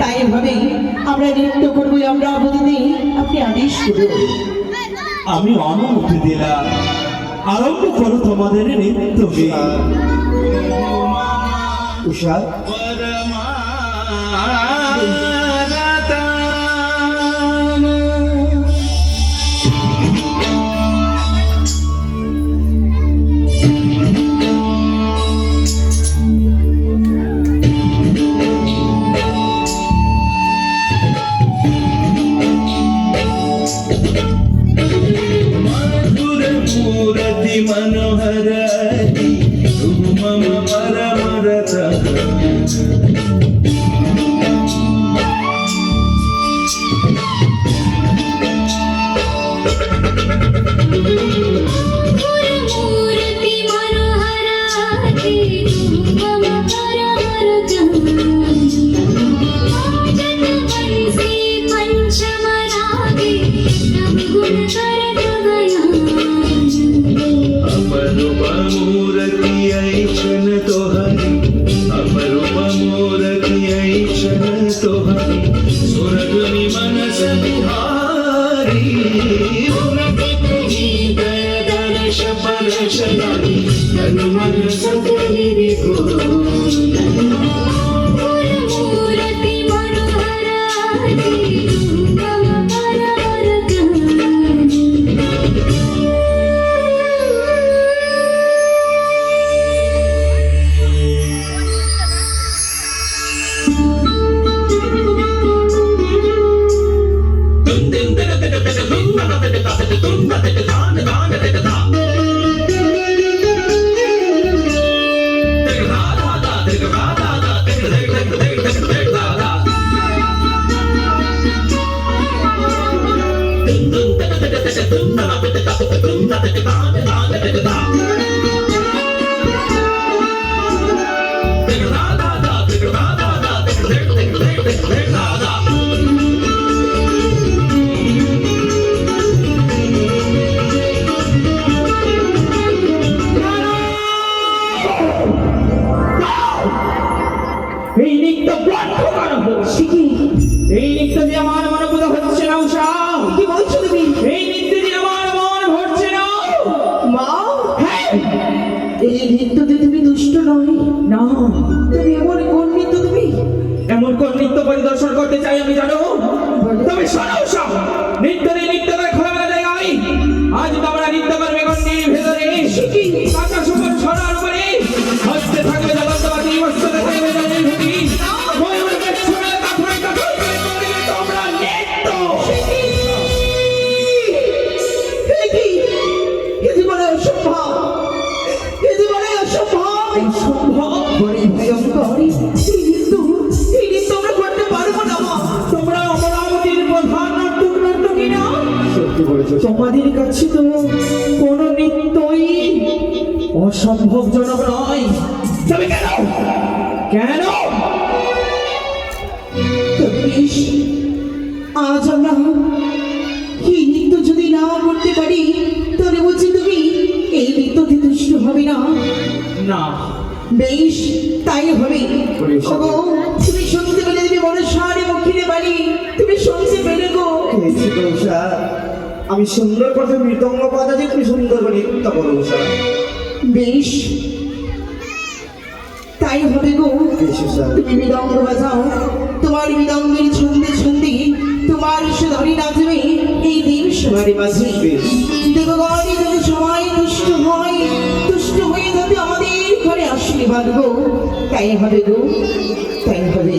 তাই ভাবে আমরা নৃত্য করব আমরা প্রতিদিন আপনি আদেশ করুন। আমি অনুমতি দিলাম। আরম্ভ করো তোমাদের নৃত্য। উষা কাছে তো কোন নৃত্যই অসম্ভবজনক নয়। তবে কেন? কেন? আজ আমরা এই নৃত্য যদি না করতে পারি তাহলে বলছি তুমি এই নৃত্যতে দুষ্ট হবে না। না। বেশ তাই হবে। তুমি শুনতে পেলে তুমি বড় সারে মুখিরে বাড়ি তুমি শুনতে পেলে গো। আমি সুন্দর করে মৃদঙ্গ বাজাচ্ছি তুমি সুন্দর করে নৃত্য করো বেশ। তাই হবে গো। তুমি মৃদঙ্গ বাজাও তোমার মৃদঙ্গের ছন্দে ছন্দে তোমার সুধরি নাচবে এই দিন সবারে বাজে বেশ দেবগণে যদি সবাই দুষ্ট হয় দুষ্ট হয়ে যাতে আমাদের ঘরে আশীর্বাদ গো তাই হবে গো তাই হবে।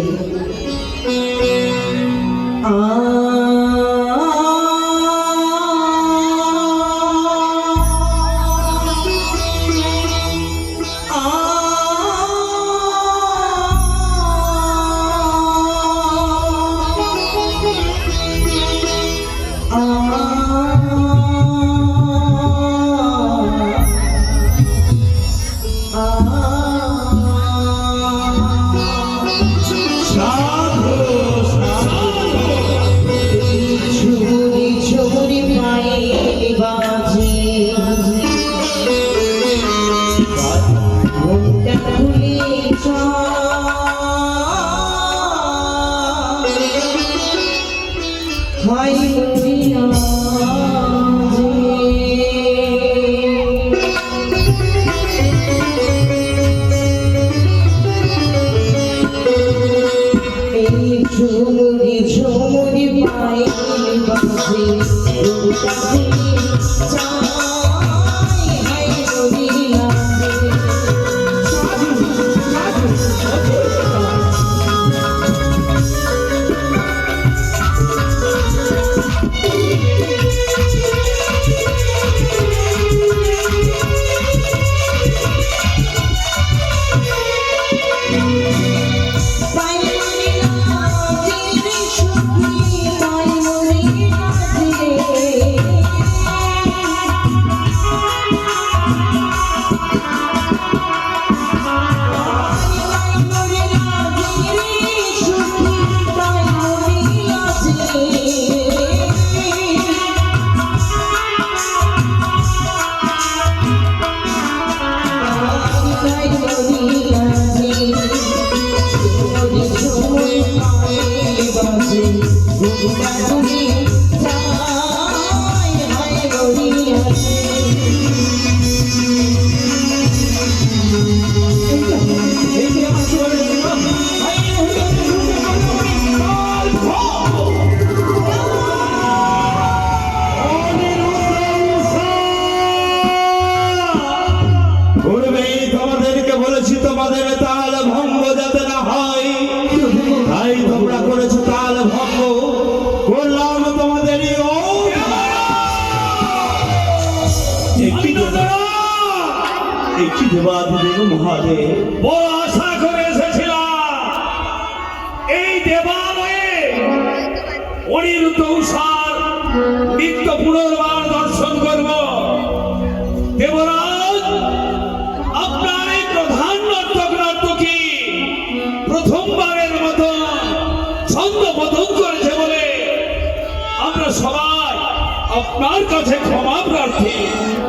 কাছে ক্ষমা প্রার্থী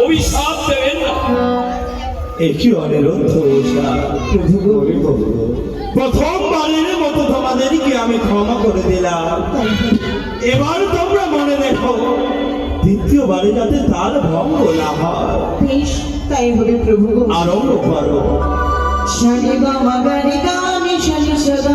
অভিশাপ দেবেন না। একই মতো তোমাদেরকে আমি ক্ষমা করে দিলাম। এবার তোমরা মনে রেখো দ্বিতীয়বারে যাতে তার ভঙ্গ না হয়। তাই হবে প্রভু আরম্ভ করো। শনি বা মাগারি শনি সদা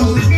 love.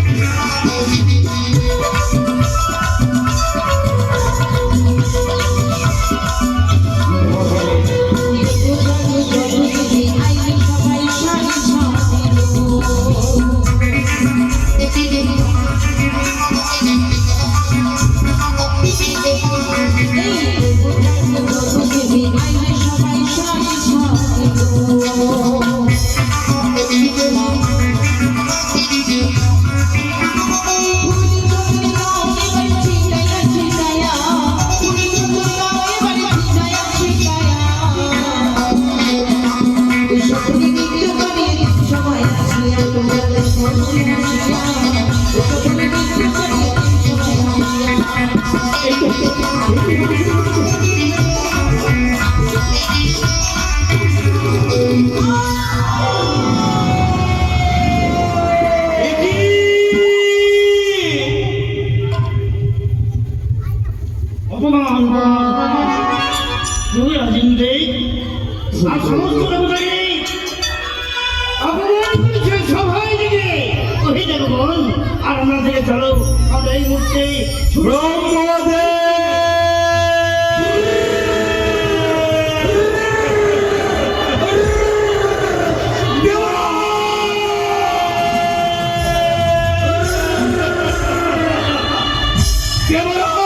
Get up!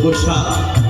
gostar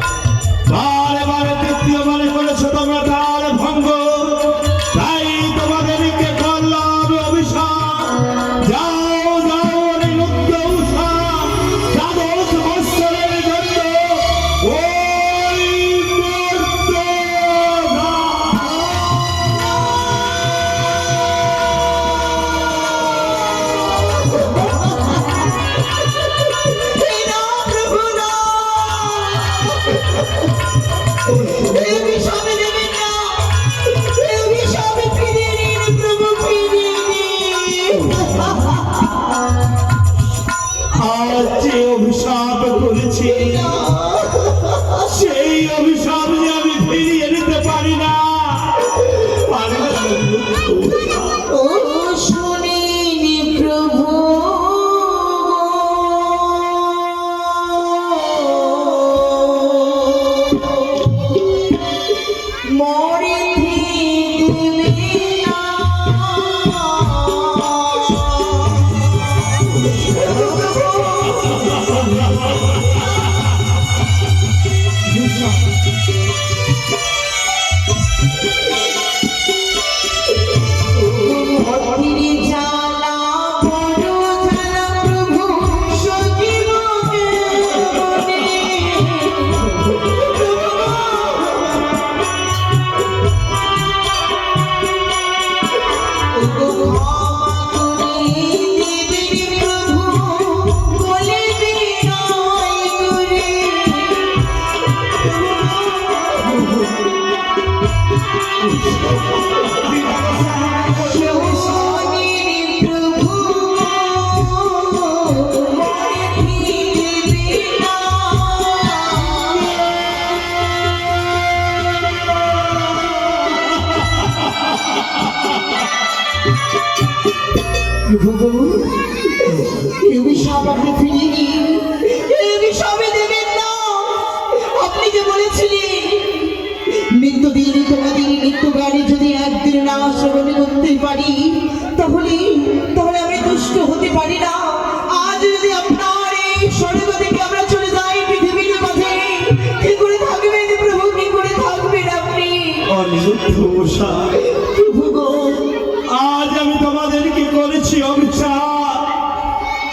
আজ আমি তোমাদেরকে করেছি অভিশাপ।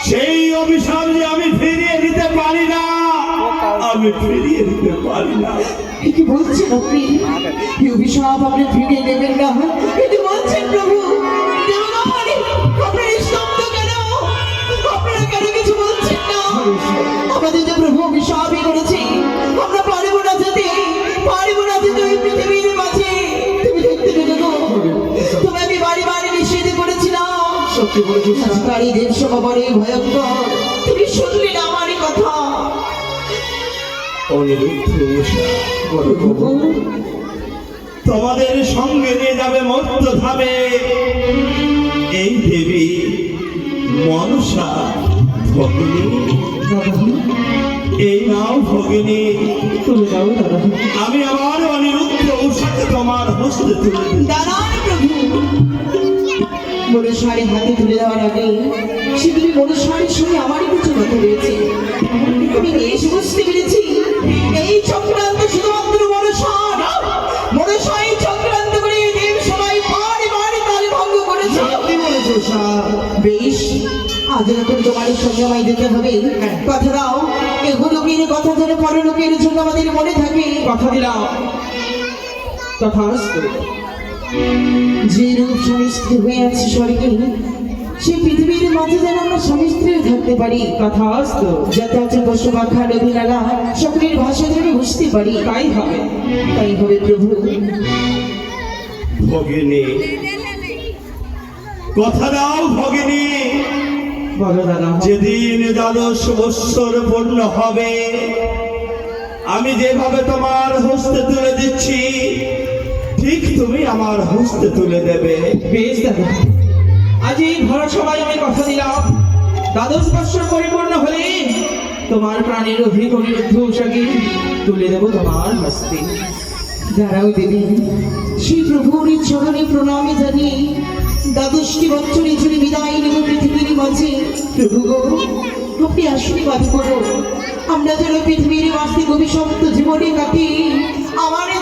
সেই অভিশাপ যে আমি ফিরিয়ে দিতে পারি না, আমি ফিরিয়ে দিতে পারি না। কি বলছেন এই অভিশাপ আপনি ফিরিয়ে দেবেন না। বলছেন প্রভু দেব সভা ভয়ঙ্কর তুমি শুনলে না আমার কথা? অনিরুদ্ধ মশাই প্রভু তোমাদের সঙ্গে নিয়ে যাবে মর্ত ধামে এই দেবী মনসা ভগিনী। এই নাও ভগিনী। দাও দাদা আমি আমার অনিরুদ্ধ উষাকে তোমার হস্তে তুলে দাঁড়ান প্রভু। মনুষ্যারে হাতে তুলে দেওয়ার আগে সেগুলি মনুষ্যারের সঙ্গে আমারই কিছু কথা রয়েছে আমি বেশ বুঝতে পেরেছি এই চক্রান্ত শুধুমাত্র মনুষ্যার মনুষ্য এই চক্রান্ত করে দেব সবাই বারে বারে তালে ভঙ্গ করেছে। বেশ আজ রাতের তোমার সঙ্গে আমায় যেতে হবে। কথা দাও। এগুলো কিনে কথা যেন পরলোকের জন্য আমাদের মনে থাকে। কথা দিলাম। তথাস্তু যে রূপ স্বামী স্ত্রী হয়ে আছে স্বর্গে সেই পৃথিবীর মাঝে যেন আমরা স্বামী স্ত্রীও থাকতে পারি। তথাস্তু যাতে আছে পশু পাখা নদী নালা সকলের ভাষা যেন বুঝতে পারি। তাই হবে তাই হবে প্রভু। ভগিনী কথা দাও ভগিনী। যেদিন দ্বাদশ বৎসর পূর্ণ হবে আমি যেভাবে তোমার হস্তে তুলে দিচ্ছি ঠিক তুমি আমার হস্তে তুলে দেবে। বেশ দাদা আজ এই সবাই আমি কথা দিলাম। দ্বাদশ বৎসর পরিপূর্ণ হলে তোমার প্রাণের অধিক অনিরুদ্ধ উষাকে তুলে দেবো তোমার হস্তে। দাঁড়াও দেবী। সেই প্রভুর চরণে প্রণামে জানিয়ে দ্বাদশটি বছরে জুড়ে বিদায় নেব পৃথিবীর মাঝে, প্রভু গো, আপনি আশীর্বাদ করো আমরা যেন পৃথিবীর বাস্তিক অভিশপ্ত জীবনে কাটি আমারে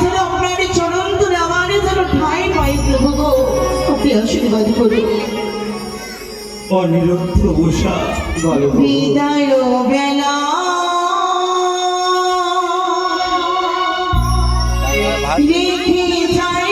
যেন ঠাই পাই প্রভু গো। আপনি আশীর্বাদ করো। অনিরুদ্ধ উষা। বিদায় বেলা। রেখে যায়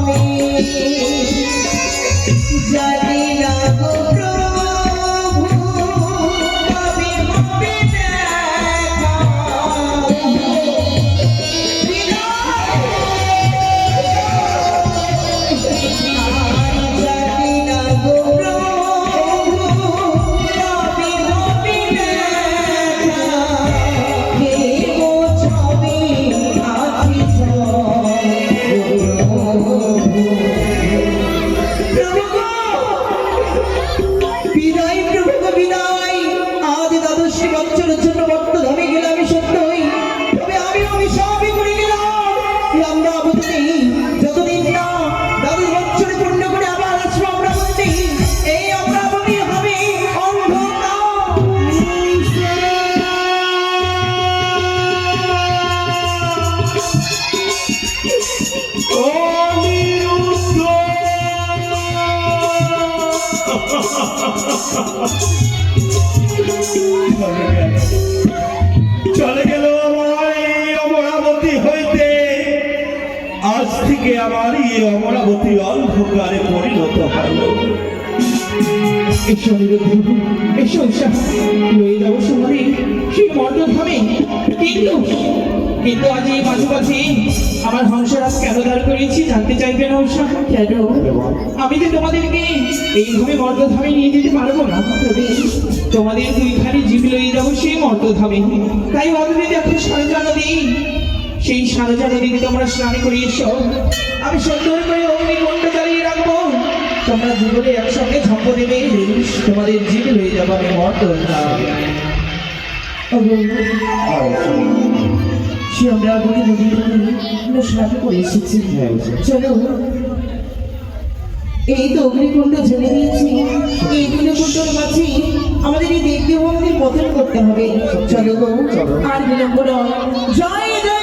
আমি জানি না এসো নিরুদ্ধ এসো উষা লয়ে যাব সমানে সেই মর্দধামে কিন্তু কিন্তু আজ এই মাঝে মাঝে আমার হংসরাজ কেন দাঁড় করিয়েছি জানতে চাইবে না উষা কেন? আমি যে তোমাদেরকে এইভাবে মর্দধামে নিয়ে যেতে পারব না। তোমাদের দুইখানি জীব লয়ে যাব সেই মর্দধামে তাই অলরেডি দেখো সারজা নদী। সেই সারজা নদীতে তোমরা স্নান করে এসো আমি সুন্দর করে তোমরা জীবনে একসঙ্গে ঝম্প দেবে তোমাদের জীব হয়ে যাবে, আমি মর্দধাম সে আমরা করে চলো, এই তো দিয়েছি। এই আমাদের এই পতন করতে হবে। চলো আর বিলম্ব নয়। জয় জয়।